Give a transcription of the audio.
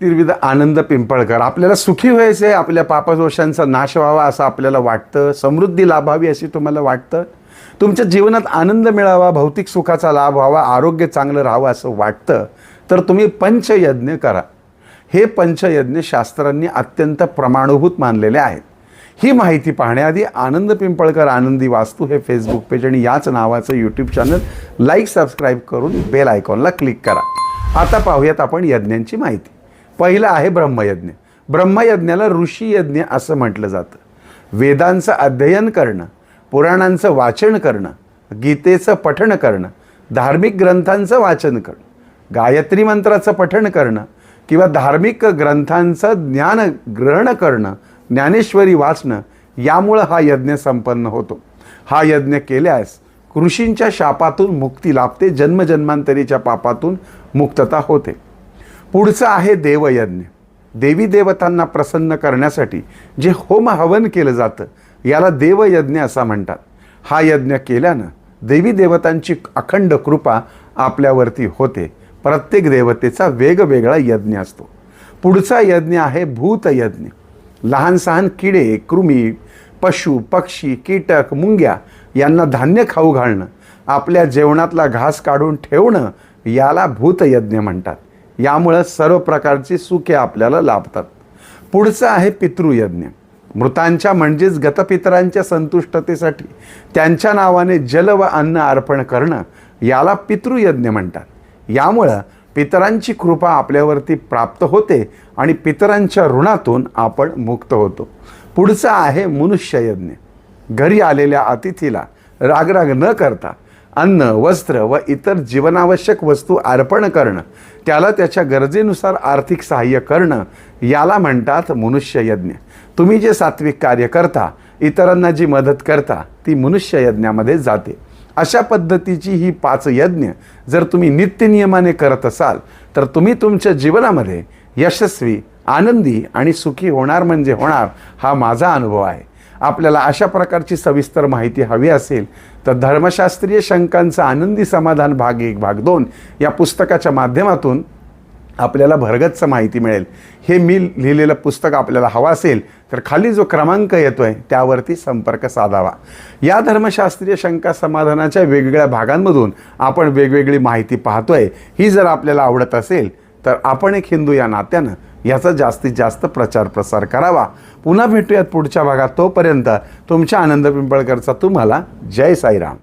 तिरविध आनंद पिंपळकर आपल्याला सुखी व्हायचं आहे आपल्या पापदोषांचा नाश व्हावा असं आपल्याला वाटतं. समृद्धी लाभावी अशी तुम्हाला वाटतं? तुमच्या जीवनात आनंद मिळावा भौतिक सुखाचा लाभ व्हावा आरोग्य चांगलं राहावं असं वाटतं तर तुम्ही पंचयज्ञ करा. हे पंचयज्ञ शास्त्रांनी अत्यंत प्रमाणभूत मानलेले आहेत. ही माहिती पाहण्याआधी आनंद पिंपळकर आनंदी वास्तू हे फेसबुक पेज आणि याच नावाचं यूट्यूब चॅनल लाईक सबस्क्राईब करून बेल आयकॉनला क्लिक करा. आता पाहूयात आपण यज्ञांची माहिती. पहिलं आहे ब्रह्मयज्ञ. ब्रह्मयज्ञाला ऋषी यज्ञ असं म्हटलं जातं. वेदांचं अध्ययन करणं पुराणांचं वाचन करणं गीतेचं पठण करणं धार्मिक ग्रंथांचं वाचन करणं गायत्री मंत्राचं पठण करणं किंवा धार्मिक ग्रंथांचं ज्ञान ग्रहण करणं ज्ञानेश्वरी वाचणं यामुळं हा यज्ञ संपन्न होतो. हा यज्ञ केल्यास ऋषींच्या शापातून मुक्ती लाभते जन्मजन्मांतरीच्या पापातून मुक्तता होते. पुढचं आहे देवयज्ञ देवी देवतांना प्रसन्न करण्यासाठी जे होम हवन केलं जातं याला देवयज्ञ असं म्हणतात. हा यज्ञ केल्यानं देवी देवतांची अखंड कृपा आपल्यावरती होते. प्रत्येक देवतेचा वेगवेगळा यज्ञ असतो. पुढचा यज्ञ आहे भूतयज्ञ लहान सहान किडे कृमी पशु पक्षी कीटक मुंग्या यांना धान्य खाऊ घालणं आपल्या जेवणातला घास काढून ठेवणं याला भूतयज्ञ म्हणतात. यामुळं सर्व प्रकारची सुखे आपल्याला लाभतात. पुढचं आहे पितृयज्ञ. मृतांच्या म्हणजेच गतपितरांच्या संतुष्टतेसाठी त्यांच्या नावाने जल व अन्न अर्पण करणं याला पितृयज्ञ म्हणतात. यामुळं पितरांची कृपा आपल्यावरती प्राप्त होते आणि पितरांच्या ऋणातून आपण मुक्त होतो. पुढचं आहे मनुष्ययज्ञ. घरी आलेल्या अतिथीला रागराग न करता अन्न वस्त्र व इतर जीवनावश्यक वस्तू अर्पण करणं त्याला त्याच्या गरजेनुसार आर्थिक सहाय्य करणं याला म्हणतात मनुष्ययज्ञ. तुम्ही जे सात्विक कार्य करता इतरांना जी मदत करता ती मनुष्ययज्ञामध्ये जाते. अशा पद्धतीची ही पाच यज्ञ जर तुम्ही नित्यनियमाने करत असाल तर तुम्ही तुमच्या जीवनामध्ये यशस्वी आनंदी आणि सुखी होणार म्हणजे होणार हा माझा अनुभव आहे. आपल्याला अशा प्रकारची सविस्तर माहिती हवी असेल तर धर्मशास्त्रीय शंकांचं आनंदी समाधान भाग एक भाग दोन या पुस्तकाच्या माध्यमातून आपल्याला भरगच्च माहिती मिळेल. हे मी लिहिलेलं पुस्तक आपल्याला हवं असेल तर खाली जो क्रमांक येतो आहे त्यावरती संपर्क साधावा. या धर्मशास्त्रीय शंका समाधानाच्या वेगवेगळ्या भागांमधून आपण वेगवेगळी माहिती पाहतोय. ही जर आपल्याला आवडत असेल तर आपण एक हिंदू या नात्यानं याचा जास्तीत जास्त प्रचार प्रसार करावा. पुन्हा भेटूयात पुढच्या भागात. तोपर्यंत तुमच्या आनंद पिंपळकरचा तुम्हाला जय साईराम.